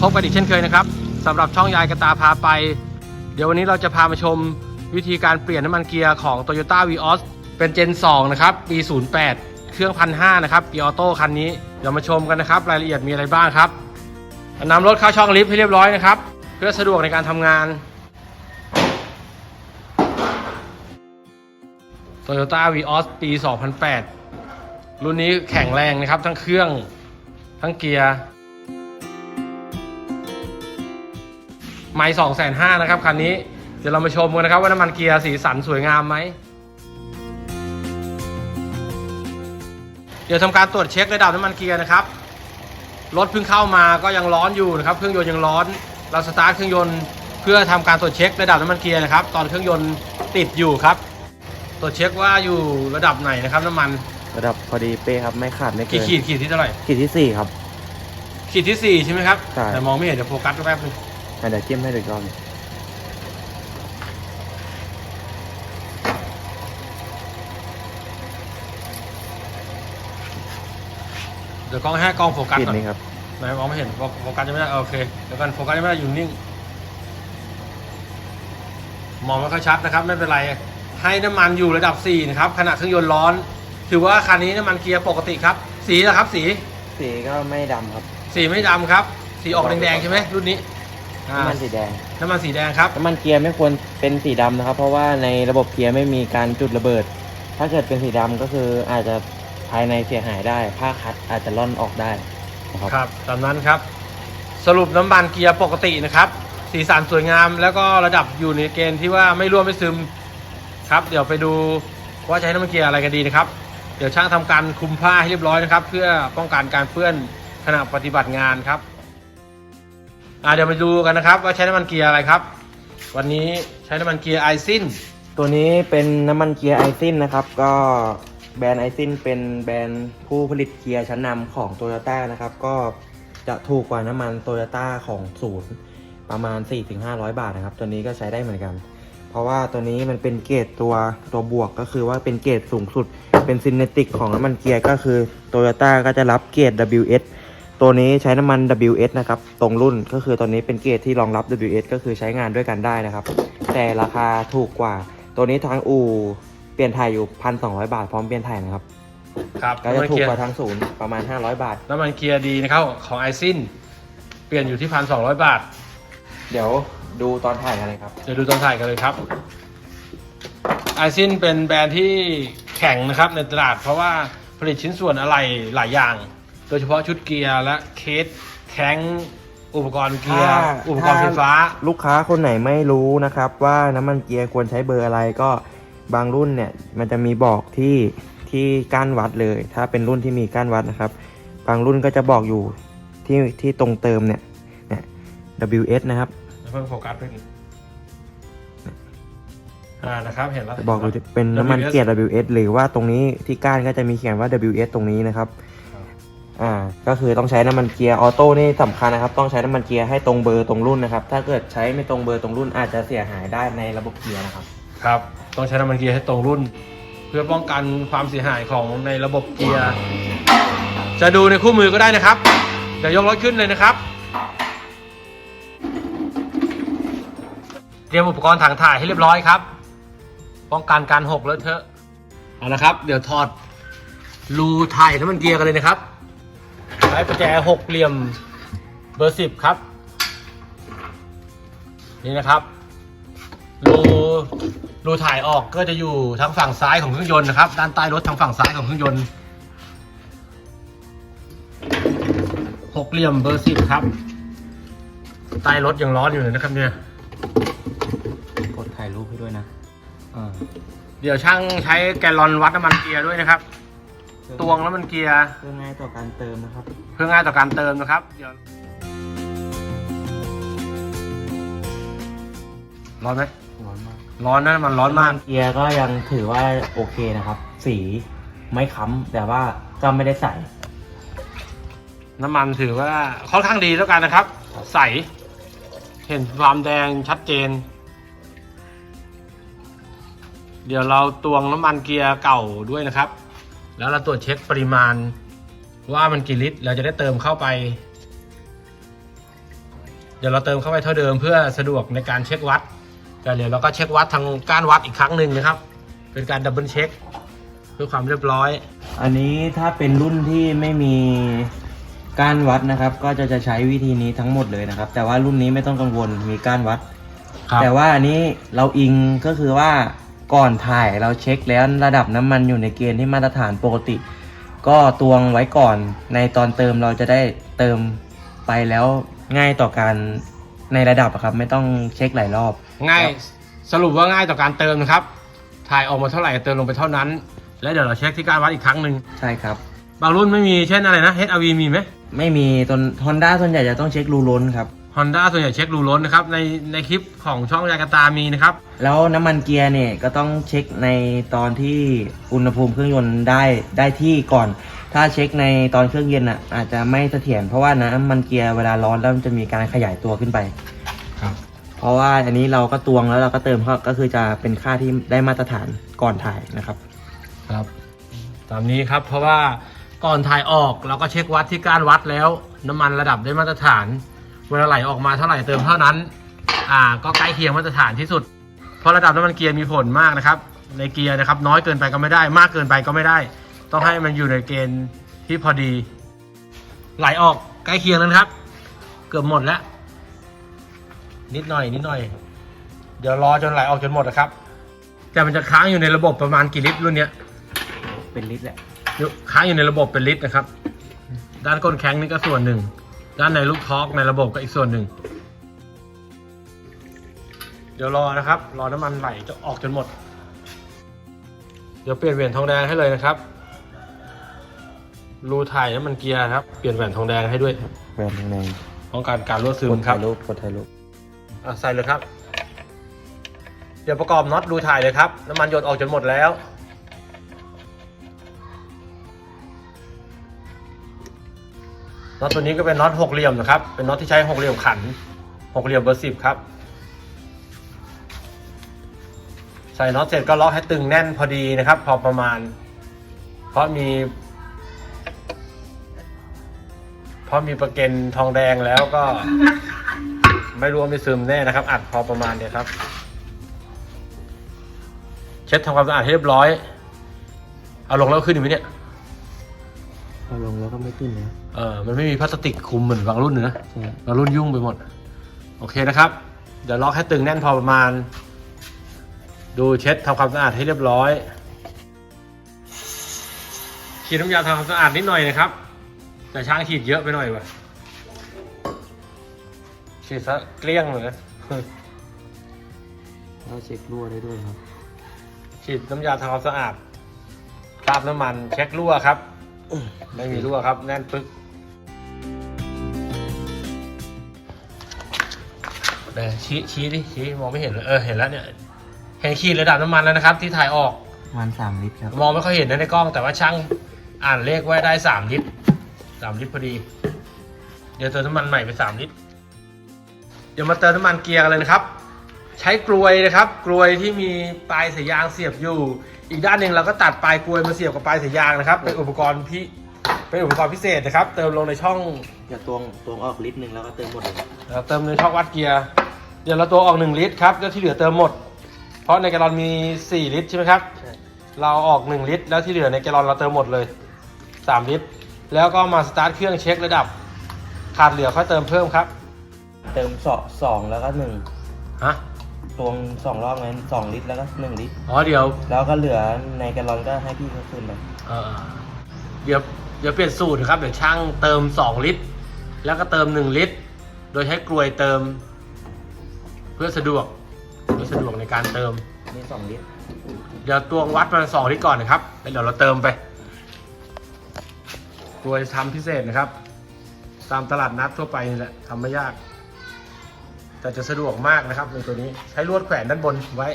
พบกันอีกเช่นเคยนะครับสำหรับช่องยายกระตาพาไป เดี๋ยววันนี้เราจะพามาชมวิธีการเปลี่ยนน้ำมันเกียร์ของ Toyota Vios เป็นเจน 2 นะครับ ปี 08 เครื่องพันห้านะครับเกียร์ออโต้คันนี้ เดี๋ยวมาชมกันนะครับ รายละเอียดมีอะไรบ้างครับนำรถเข้าช่องลิฟต์ให้เรียบร้อยนะครับ เพื่อสะดวกในการทำงาน Toyota Vios ปี 2008 รุ่นนี้แข็งแรงนะครับ ทั้งเครื่องทั้งเกียร์ ไม่สองแสนห้านะครับคันนี้เดี๋ยวเรามาชมกันนะครับว่าน้ำมันเกียร์สีสันสวยงามไหมเดี๋ยวทำการตรวจเช็คระดับน้ำมันเกียร์นะครับรถเพิ่งเข้ามาก็ยังร้อนอยู่นะครับเครื่องยนต์ยังร้อน เราสตาร์ทเครื่องยนต์เพื่อทำการตรวจเช็คระดับน้ำมันเกียร์นะครับ ตอนเครื่องยนต์ติดอยู่ครับ ตรวจเช็คว่าอยู่ระดับไหนนะครับน้ำมันระดับพอดีเป๊ะครับไม่ขาดไม่เกิกี่นขีดขีดที่เท่าไหร่ขีดที่สี่ครับขีดที่สี่ใช่ไหมครับใช่แต่มองไม่เห็นเดี๋ยวโฟกัสแป๊บนึง อะเดี๋ยวจิ้มให้ดูอีกรอบหนึ่งเดี๋ยวกล้องให้กล้องโฟกัสขีดก่อนนี้ครับ ไหนมองไม่เห็นโฟโฟกัสยังไม่ได้โอเคเดี๋ยวกันโฟกัสยังไม่ได้อยู่นิ่งมองไม่ค่อยชัดนะครับ ไม่เป็นไร ให้น้ำมันอยู่ระดับ4นะครับขณะเครื่องยนต์ร้อน ถือว่าคันนี้น้ำมันเกียร์ปกติครับ สีนะครับ สีสีก็ไม่ดำครับ สีไม่ดำครับ สีออกแดงๆใช่ไหมรุ่นนี้ อ่า น้ำมันสีแดงน้ำมันสีแดงครับ น้ำมันเกียร์ไม่ควรเป็นสีดำนะครับ เพราะว่าในระบบเกียร์ไม่มีการจุดระเบิด ถ้าเกิดเป็นสีดำก็คืออาจจะภายในเสียหายได้ผ้าคัดอาจจะล่อนออกได้นะครับครับตามนั้นครับ สรุปน้ำมันเกียร์ปกตินะครับ สีสันสวยงาม แล้วก็ระดับอยู่ในเกณฑ์ที่ว่าไม่ร่วมไม่ซึมครับ เดี๋ยวไปดูว่าใช้น้ำมันเกียร์อะไรกันดีนะครับ เดี๋ยวช่างทำการคลุมผ้าให้เรียบร้อยนะครับ เพื่อป้องกันการเปื้อนขณะปฏิบัติงานครับ อ่าเดี๋ยวมาดูกันนะครับ ว่าใช้น้ำมันเกียร์อะไรครับ วันนี้ใช้น้ำมันเกียร์ไอซินตัวนี้เป็นน้ำมันเกียร์ไอซินนะครับ ก็แบรนด์ไอซินเป็นแบรนด์ผู้ผลิตเกียร์ชั้นนำของโตโยต้านะครับ ก็จะถูกกว่าน้ำมันโตโยต้าของศูนย์ประมาณ 4-500 บาทนะครับ ตัวนี้ก็ใช้ได้เหมือนกัน เพราะว่าตัวนี้มันเป็นเกรดตัวตัวบวกก็คือว่าเป็นเกรดสูงสุด เป็นซินเนติกของน้ำมันเกียร์ก็คือโตโยต้าก็จะรับเกรด WS ตัวนี้ใช้น้ำมัน WS นะครับ ตรงรุ่นก็คือตัวนี้เป็นเกรดที่รองรับ WS ก็คือใช้งานด้วยกันได้นะครับ แต่ราคาถูกกว่า ตัวนี้ทางอู่เปลี่ยนถ่ายอยู่ 1,200 บาทพร้อมเปลี่ยนถ่ายนะครับ ครับก็จะถูกกว่าทางศูนย์ประมาณ 500 บาท น้ำมันเกียร์ดีนะครับของไอซินเปลี่ยนอยู่ที่พันสองบาท เดี๋ยวดูตอนถ่ายกันเลยครับ เดี๋ยวดูตอนถ่ายกันเลยครับไอซินเป็นแบรนด์ที่แข่งนะครับในตลาดเพราะว่าผลิตชิ้นส่วนอะไรหลายอย่าง โดยเฉพาะชุดเกียร์และเคสแข้งอุปกรณ์เกียร์ ถ้าอุปกรณ์ไฟฟ้าลูกค้าคนไหนไม่รู้นะครับ ว่าน้ำมันเกียร์ควรใช้เบอร์อะไรก็บางรุ่นเนี่ยมันจะมีบอกที่ที่ก้านวัดเลย ถ้าเป็นรุ่นที่มีก้านวัดนะครับ บางรุ่นก็จะบอกอยู่ที่ที่ตรงเติมเนี่ยเนี่ย WS นะครับเพิ่งโฟกัสเพิ่งอ่านะครับ เห็นแล้วจะบอกอยู่ที่เป็นน้ำมันเกียร์ WS หรือว่าตรงนี้ที่ก้านก็จะมีเขียนว่า WS ตรงนี้นะครับ อ่าก็คือต้องใช้น้ำมันเกียร์ออโต้นี่สำคัญนะครับ ต้องใช้น้ำมันเกียร์ให้ตรงเบอร์ตรงรุ่นนะครับ ถ้าเกิดใช้ไม่ตรงเบอร์ตรงรุ่นอาจจะเสียหายได้ในระบบเกียร์นะครับ ครับ ต้องใช้น้ำมันเกียร์ให้ตรงรุ่น เพื่อป้องกันความเสียหายของในระบบเกียร์ จะดูในคู่มือก็ได้นะครับเดี๋ยวยกรถขึ้นเลยนะครับ เตรียมอุปกรณ์ถังถ่ายให้เรียบร้อยครับ ป้องกันการหกเลอะเทอะ เอาละครับ เดี๋ยวถอดรูถ่ายน้ำมันเกียร์กันเลยนะครับ ใช้ประแจหกเหลี่ยมเบอร์สิบครับ นี่นะครับรูรูถ่ายออกก็จะอยู่ทางฝั่งซ้ายของเครื่องยนต์นะครับ ด้านใต้รถทางฝั่งซ้ายของเครื่องยนต์หกเหลี่ยมเบอร์สิบครับใต้รถยังร้อนอยู่เลยนะครับเนี่ยกดถ่ายรูปให้ด้วยนะอ่าเดี๋ยวช่างใช้แกลลอนวัดน้ำมันเกียร์ด้วยนะครับ ตวงน้ำมันเกียร์เพื่อง่ายต่อการเติมนะครับ เพื่อง่ายต่อการเติมนะครับเดี๋ยวร้อนไหมร้อนมากร้อนนะมันร้อนมากเกียร์ก็ยังถือว่าโอเคนะครับ สีไม่ค้ำแต่ว่าก็ไม่ได้ใสน้ำมันถือว่าค่อนข้างดีแล้วกันนะครับ ใส เห็นความแดงชัดเจน เดี๋ยวเราตวงน้ำมันเกียร์เก่าด้วยนะครับ แล้วเราตรวจเช็คปริมาณว่ามันกี่ลิตร เราจะได้เติมเข้าไป เดี๋ยวเราเติมเข้าไปเท่าเดิมเพื่อสะดวกในการเช็ควัดแต่เดี๋ยวเราก็เช็ควัดทางก้านวัดอีกครั้งหนึ่งนะครับ เป็นการดับเบิลเช็คเพื่อความเรียบร้อย อันนี้ถ้าเป็นรุ่นที่ไม่มีก้านวัดนะครับ ก็จะจะใช้วิธีนี้ทั้งหมดเลยนะครับ แต่ว่ารุ่นนี้ไม่ต้องกังวลมีก้านวัด แต่ว่าอันนี้เราอิงก็คือว่า ก่อนถ่ายเราเช็คแล้วระดับน้ำมันอยู่ในเกณฑ์ที่มาตรฐานปกติ ก็ตวงไว้ก่อนในตอนเติมเราจะได้เติมไปแล้วง่ายต่อการในระดับอะครับ ไม่ต้องเช็คหลายรอบ ง่ายสรุปว่าง่ายต่อการเติมนะครับ ถ่ายออกมาเท่าไหร่เติมลงไปเท่านั้น แล้วเดี๋ยวเราเช็คที่ก้านวัดอีกครั้งหนึ่งใช่ครับ บางรุ่นไม่มีเช่นอะไรนะ HRV มีไหมไม่มีตนฮอนด้าส่วนใหญ่จะต้องเช็ครูล้นครับ Honda ส่วนใหญ่เช็ครูล้นนะครับ ในในคลิปของช่องยากาตามีนะครับ แล้วน้ำมันเกียร์เนี่ยก็ต้องเช็คในตอนที่อุณหภูมิเครื่องยนต์ได้ได้ที่ก่อน ถ้าเช็คในตอนเครื่องเย็นอะอาจจะไม่เสถียรเพราะว่าน้ำมันเกียร์เวลาร้อนแล้วมันจะมีการขยายตัวขึ้นไป ครับ เพราะว่าอันนี้เราก็ตวงแล้วเราก็เติมเข้าก็คือจะเป็นค่าที่ได้มาตรฐานก่อนถ่ายนะครับ ครับ ตามนี้ครับเพราะว่าก่อนถ่ายออกเราก็เช็ควัดที่ก้านวัดแล้ว น้ำมันระดับได้มาตรฐาน เวลาไหลออกมาเท่าไหร่เติมเท่านั้น อ่า ก็ใกล้เคียงมาตรฐานที่สุด เพราะระดับน้ำมันเกียร์มีผลมากนะครับ ในเกียร์นะครับ น้อยเกินไปก็ไม่ได้ มากเกินไปก็ไม่ได้ ต้องให้มันอยู่ในเกณฑ์ที่พอดี ไหลออกใกล้เคียงแล้วนะครับ เกือบหมดแล้ว นิดหน่อย นิดหน่อย เดี๋ยวรอจนไหลออกจนหมดนะครับแต่มันจะค้างอยู่ในระบบประมาณกี่ลิตรรุ่นเนี้ย เป็นลิตรแหละอยู่ค้างอยู่ในระบบเป็นลิตรนะครับ ด้านก้นแข้งนี่ก็ส่วนหนึ่ง ด้านในลูกทอกในระบบก็อีกส่วนหนึ่ง เดี๋ยวรอนะครับ รอน้ำมันไหลจะออกจนหมด เดี๋ยวเปลี่ยนแหวนทองแดงให้เลยนะครับ รูถ่ายน้ำมันเกียร์ครับ เปลี่ยนแหวนทองแดงให้ด้วยแหวนทางในป้องกันการรั่วซึกมดครัถ่าบยรูปกดถ่ายรูปอะใส่เลยครับ เดี๋ยวประกอบน็อตรูถ่ายเลยครับ น้ำมันหยดออกจนหมดแล้ว น็อตตัวนี้ก็เป็นน็อตหกเหลี่ยมนะครับ เป็นน็อตที่ใช้หกเหลี่ยมขันหกเหลี่ยมเบอร์สิบครับ ใส่น็อตเสร็จก็ล็อกให้ตึงแน่นพอดีนะครับ พอประมาณ เพราะมี เพราะมีประเก็นทองแดงแล้วก็ ไม่รวมไม่ซึมแน่นะครับ อัดพอประมาณเนี่ยครับ เช็ดทำความสะอาดให้เรียบร้อย เอาลงแล้วขึ้นอีกไหมเนี่ย พอลงแล้วก็ไม่ขึ้นนะเออมันไม่มีพลาสติกคลุมเหมือนบางรุ่นนะใช่บางรุ่นยุ่งไปหมด โอเคนะครับ เดี๋ยวล็อกให้ตึงแน่นพอประมาณ ดูเช็ดทำความสะอาดให้เรียบร้อยฉีดน้ำยาทำความสะอาดนิดหน่อยนะครับ แต่ช่างฉีดเยอะไปหน่อยว่ะฉีดซะเกลี้ยงเลยนะเราเช็ครั่วได้ด้วยครับ ฉีดน้ำยาทำความสะอาดคราบน้ำมันเช็ครั่วครับ ไม่มีรั่วครับ แน่นปึ๊กเดี๋ยวชี้ชี้ดิชี้มองไม่เห็นเลยเออเห็นแล้วเนี่ยเห็นขีดระดับน้ำมันแล้วนะครับ ที่ถ่ายออกประมาณสามลิตรครับมองไม่ค่อยเห็นนะในกล้องแต่ว่าช่างอ่านเลขไว้ได้สามลิตรสามลิตรพอดี เดี๋ยวเติมน้ำมันใหม่ไปสามลิตรเดี๋ยวมาเติมน้ำมันเกียร์กันเลยนะครับ ใช้กลวยนะครับ กลวยที่มีปลายสายยางเสียบอยู่ อีกด้านหนึ่งเราก็ตัดปลายกลวยมาเสียบกับปลายสายยางนะครับ เป็นอุปกรณ์พิเป็นอุปกรณ์พิเศษนะครับ เติมลงในช่องจะตวงตวงออกลิตรหนึ่งแล้วก็เติมหมดเลยนะครับเติมในช่องวัดเกียร์ เดี๋ยวเราตัวออก 1 ลิตรครับแล้วที่เหลือเติมหมด เพราะในแกลลอนมี 4 ลิตรใช่ไหมครับ ใช่เราออก 1 ลิตร แล้วที่เหลือในแกลลอนเราเติมหมดเลย 3 ลิตร แล้วก็มาสตาร์ทเครื่องเช็คระดับ ขาดเหลือค่อยเติมเพิ่มครับ เติมสองสองแล้วก็หนึ่งฮะ ตวงสองรอบงั้นสองลิตรแล้วก็หนึ่งลิตร อ๋อเดี๋ยวแล้วก็เหลือในแกลลอนก็ให้พี่เขาคืนไปเออเดี๋ยวเดี๋ยวเปลี่ยนสูตรนะครับ เดี๋ยวช่างเติม2ลิตร แล้วก็เติม1ลิตร โดยใช้กลวยเติม เพื่อสะดวกเพื่อสะดวกในการเติม นี่สองลิตร เดี๋ยวตวงวัดมาสองลิตรก่อนนะครับแล้วเดี๋ยวเราเติมไป กลวยทำพิเศษนะครับ ตามตลาดนัดทั่วไปนี่แหละทำไม่ยาก แต่จะสะดวกมากนะครับในตัวนี้ใช้ลวดแขวนด้านบนไว้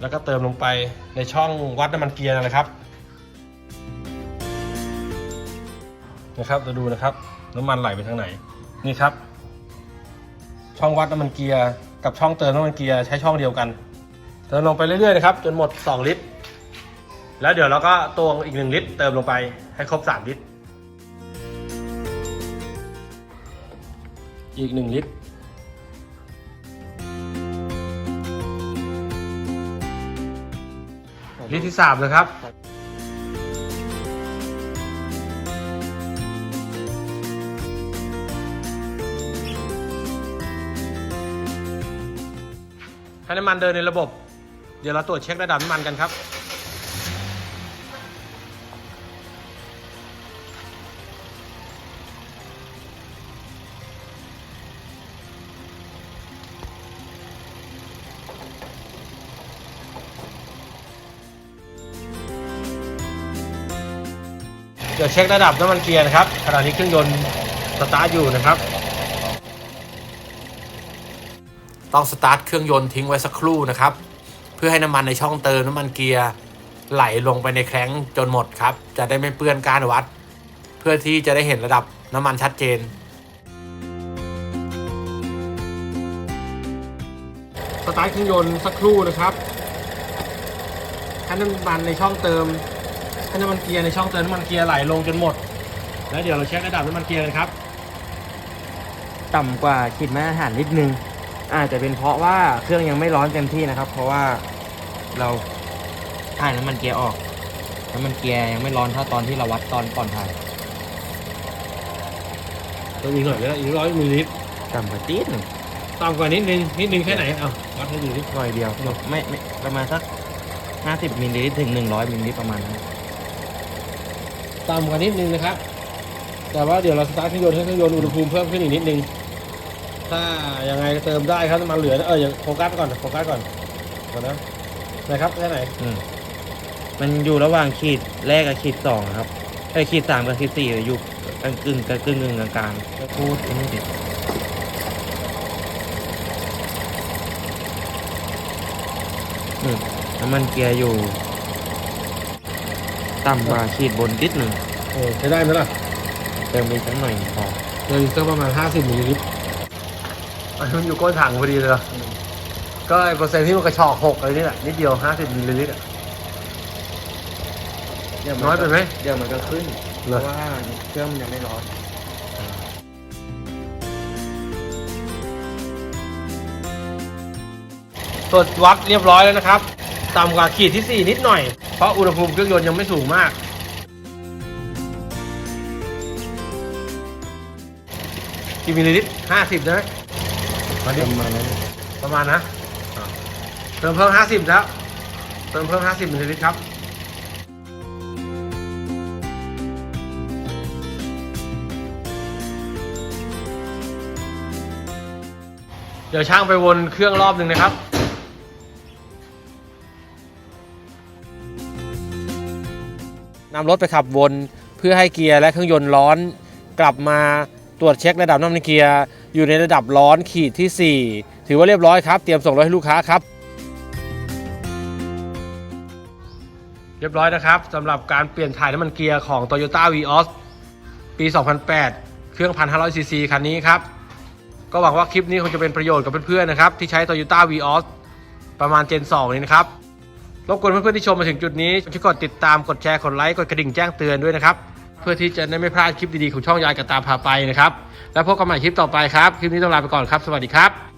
แล้วก็เติมลงไปในช่องวัดน้ำมันเกียร์นะครับนะครับจะดูนะครับ น้ำมันไหลไปทางไหนนี่ครับ ช่องวัดน้ำมันเกียร์กับช่องเติมน้ำมันเกียร์ใช้ช่องเดียวกันเติมลงไปเรื่อยๆนะครับจนหมด 2 ลิตร แล้วเดี๋ยวเราก็ตวงอีก 1 ลิตร เติมลงไปให้ครบ 3 ลิตร อีก 1 ลิตร ลิตรที่3นะครับ ให้น้ำมันเดินในระบบ เดี๋ยวเราตรวจเช็คระดับน้ำมันกันครับ ดี๋ยวเช็คระดับน้ำมันเกียร์นะครับขณะนี้เครื่องยนต์สตาร์ทอยู่นะครับ ต้องสตาร์ทเครื่องยนต์ทิ้งไว้สักครู่นะครับ เพื่อให้น้ำมันในช่องเติมน้ำมันเกียร์ไหลลงไปในแคร้งจนหมดครับ จะได้ไม่เปื้อนการวัด เพื่อที่จะได้เห็นระดับน้ำมันชัดเจน สตาร์ทเครื่องยนต์สักครู่นะครับให้น้ำมันในช่องเติม ให้น้ำมันเกียร์ในช่องเติมน้ำมันเกียร์ไหลลงจนหมด แล้วเดี๋ยวเราเช็คระดับน้ำมันเกียร์กันครับ ต่ำกว่าขีดมาตรฐานนิดนึง อาจจะเป็นเพราะว่าเครื่องยังไม่ร้อนเต็มที่นะครับ เพราะว่าเราถ่ายน้ำมันเกียร์ออก น้ำมันเกียร์ยังไม่ร้อนเท่าตอนที่เราวัดตอนก่อนถ่ายตัวอีกหน่อยก็ได้อีกร้อยมิลลิลิตรต่ำกว่าตีดหนึ่งต่ำกว่านิดนึงนิดนึงแค่ไหนเอาวัดให้ดูดิ หน่อยเดียว ไม่ไม่ประมาณสักห้าสิบมิลลิลิตรถึงหนึ่งร้อยมิลลิลิตรประมาณนั้น ต่ำกว่านิดนึงนะครับ แต่ว่าเดี๋ยวเราสตาร์ทเครื่องยนต์ให้เครื่องยนต์อุณหภูมิเพิ่มขึ้นอีกนิดนึง ถ้ายังไงก็เติมได้ครับน้ำมันเหลือนะเอออย่าโฟกัสก่อนโฟกัสก่อนก่อนนะนะครับแค่ไหนอืมมันอยู่ระหว่างขีดแรกกับขีดสองครับไอ้ยขีดสามกับขีดสี่อยู่กลางกึ่งกลางกึ่งกึ่งกลางกลางๆพูดอันนี้ดิอืมน้ำมันเกียร์อยู่ ต่ำกว่าขีดบนนิดหนึ่งเออใช้ได้ไหมล่ะเติมไปสักหน่อยพอเติมสักประมาณ 50มิลลิลิตรอันนี้มันอยู่ก้นถังพอดีเลยเหรอก็ไอเปอร์เซ็นต์ที่มันกระชอกหกอะไรนี่แหละนิดเดียว 50มิลลิลิตรอะน้อยไปไหมเดี๋ยวมันก็ขึ้น เพเหรอราะว่าเครื่องมันยังไม่ร้อนตรวจวัดเรียบร้อยแล้วนะครับ ต่ำกว่าขีดที่ 4 นิดหน่อย เพราะอุณหภูมิเครื่องยนต์ยังไม่สูงมาก กี่มิลลิลิตรห้าสิบนะมาดิประมาณนั้นประมาณนะอะเติมเพิ่มห้าสิบแล้ว เติมเพิ่มห้าสิบมิลลิลิตรครับเดี๋ยวช่างไปวนเครื่องรอบหนึ่งนะครับ นำรถไปขับวนเพื่อให้เกียร์และเครื่องยนต์ร้อน กลับมาตรวจเช็คระดับน้ำมันเกียร์อยู่ในระดับร้อนขีดที่ 4 ถือว่าเรียบร้อยครับ เตรียมส่งรถให้ลูกค้าครับ เรียบร้อยนะครับสำหรับการเปลี่ยนถ่ายน้ำมันเกียร์ของ Toyota Vios ปี 2008 เครื่อง 1,500ซีซีคันนี้ครับ ก็หวังว่าคลิปนี้คงจะเป็นประโยชน์กับเพื่อนๆนะครับที่ใช้ Toyota Vios ประมาณ Gen 2 นี้นะครับ รบกวนเพื่อนๆที่ชมมาถึงจุดนี้ช่วยกดติดตามกดแชร์กดไลค์กดกระดิ่งแจ้งเตือนด้วยนะครับ เพื่อที่จะได้ไม่พลาดคลิปดีๆของช่องยายกระตาพาไปนะครับ แล้วพบกันใหม่คลิปต่อไปครับ คลิปนี้ต้องลาไปก่อนครับ สวัสดีครับ